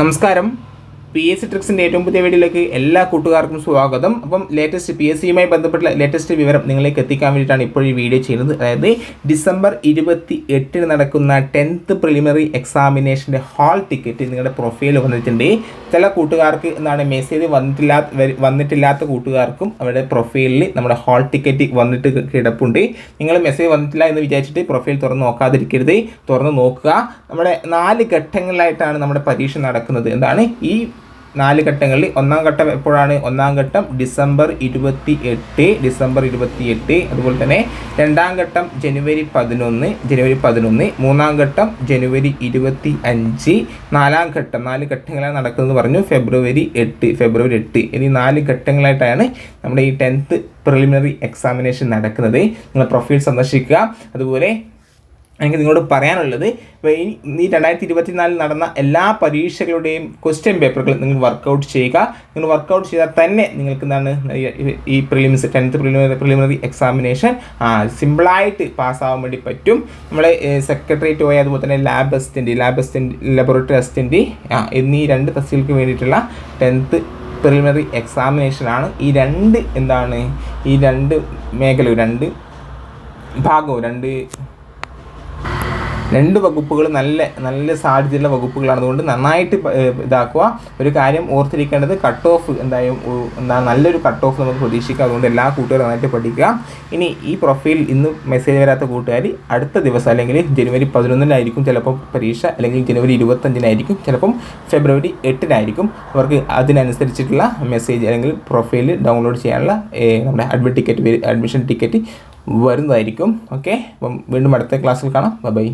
നമസ്കാരം. P S C ട്രിക്സിന്റെ ഏറ്റവും പുതിയ വീഡിയോയിലേക്ക് എല്ലാ കൂട്ടുകാർക്കും സ്വാഗതം. അപ്പം ലേറ്റസ്റ്റ് പി എസ് സിയുമായി ബന്ധപ്പെട്ട ലേറ്റസ്റ്റ് വിവരം നിങ്ങളിലേക്ക് എത്തിക്കാൻ വേണ്ടിയിട്ടാണ് ഇപ്പോൾ ഈ വീഡിയോ ചെയ്യുന്നത്. അതായത് ഡിസംബർ ഇരുപത്തി എട്ടിന് നടക്കുന്ന ടെൻത്ത് പ്രിലിമിനറി എക്സാമിനേഷന്റെ ഹാൾ ടിക്കറ്റ് നിങ്ങളുടെ പ്രൊഫൈൽ വന്നിട്ടുണ്ട്. ചില കൂട്ടുകാർക്ക് എന്താണ് മെസ്സേജ് വന്നിട്ടില്ലാത്ത വന്നിട്ടില്ലാത്ത കൂട്ടുകാർക്കും അവരുടെ പ്രൊഫൈലിൽ നമ്മുടെ ഹാൾ ടിക്കറ്റ് വന്നിട്ട് കിടപ്പുണ്ട്. നിങ്ങൾ മെസ്സേജ് വന്നിട്ടില്ല എന്ന് വിചാരിച്ചിട്ട് പ്രൊഫൈൽ തുറന്ന് നോക്കാതിരിക്കരുത്. തുറന്ന് നോക്കുക. നമ്മുടെ നാല് ഘട്ടങ്ങളിലായിട്ടാണ് നമ്മുടെ പരീക്ഷ നടക്കുന്നത്. എന്താണ്? ഈ നാല് ഘട്ടങ്ങളിൽ ഒന്നാം ഘട്ടം എപ്പോഴാണ്? ഒന്നാം ഘട്ടം ഡിസംബർ ഇരുപത്തി എട്ട് ഡിസംബർ ഇരുപത്തി എട്ട് അതുപോലെ തന്നെ രണ്ടാം ഘട്ടം ജനുവരി പതിനൊന്ന് ജനുവരി പതിനൊന്ന് മൂന്നാം ഘട്ടം ജനുവരി ഇരുപത്തി അഞ്ച് നാലാം ഘട്ടം നാല് ഘട്ടങ്ങളാണ് നടക്കുന്നത് പറഞ്ഞു ഫെബ്രുവരി എട്ട് ഫെബ്രുവരി എട്ട്. ഇനി നാല് ഘട്ടങ്ങളായിട്ടാണ് നമ്മുടെ ഈ ടെൻത്ത് പ്രിലിമിനറി എക്സാമിനേഷൻ നടക്കുന്നത്. നിങ്ങൾ പ്രൊഫൈൽ സന്ദർശിക്കുക. അതുപോലെ എനിക്ക് നിങ്ങളോട് പറയാനുള്ളത് ഈ രണ്ടായിരത്തി ഇരുപത്തിനാലിൽ നടന്ന എല്ലാ പരീക്ഷകളുടെയും ക്വസ്റ്റ്യൻ പേപ്പറുകൾ നിങ്ങൾ വർക്കൗട്ട് ചെയ്യുക. നിങ്ങൾ വർക്കൗട്ട് ചെയ്താൽ തന്നെ നിങ്ങൾക്ക് എന്താണ് ഈ- prelims tenth preliminary preliminary examination ആ സിമ്പിളായിട്ട് പാസ്സാവാൻ വേണ്ടി പറ്റും. നമ്മൾ സെക്രട്ടേറിയറ്റ് പോയ അതുപോലെ തന്നെ lab assistant lab assistant laboratory assistant ആ എന്നീ രണ്ട് തസ്തികൾക്ക് വേണ്ടിയിട്ടുള്ള ടെൻത്ത് പ്രിലിമിനറി എക്സാമിനേഷനാണ് ഈ രണ്ട് എന്താണ്? ഈ രണ്ട് മേഖലയും രണ്ട് ഭാഗവും രണ്ട് രണ്ട് വകുപ്പുകൾ നല്ല നല്ല സാധ്യതയുള്ള വകുപ്പുകളാണ്. അതുകൊണ്ട് നന്നായിട്ട് ഇതാക്കുക. ഒരു കാര്യം ഓർത്തിരിക്കേണ്ടത് കട്ട് ഓഫ് എന്തായാലും എന്താ നല്ലൊരു കട്ട് ഓഫ് നമുക്ക് പ്രതീക്ഷിക്കാം. അതുകൊണ്ട് എല്ലാ കൂട്ടുകാരും നന്നായിട്ട് പഠിക്കുക. ഇനി ഈ പ്രൊഫൈൽ ഇന്ന് മെസ്സേജ് വരാത്ത കൂട്ടുകാർ അടുത്ത ദിവസം അല്ലെങ്കിൽ ജനുവരി പതിനൊന്നിനായിരിക്കും ചിലപ്പോൾ പരീക്ഷ. അല്ലെങ്കിൽ ജനുവരി ഇരുപത്തഞ്ചിനായിരിക്കും ചിലപ്പം ഫെബ്രുവരി എട്ടിനായിരിക്കും അവർക്ക് അതിനനുസരിച്ചിട്ടുള്ള മെസ്സേജ് അല്ലെങ്കിൽ പ്രൊഫൈൽ ഡൗൺലോഡ് ചെയ്യാനുള്ള നമ്മുടെ അഡ്മിറ്റ് ടിക്കറ്റ് അഡ്മിഷൻ ടിക്കറ്റ് വരുന്നതായിരിക്കും. ഓക്കെ അപ്പം വീണ്ടും അടുത്ത ക്ലാസ്സിൽ കാണാം. ബൈ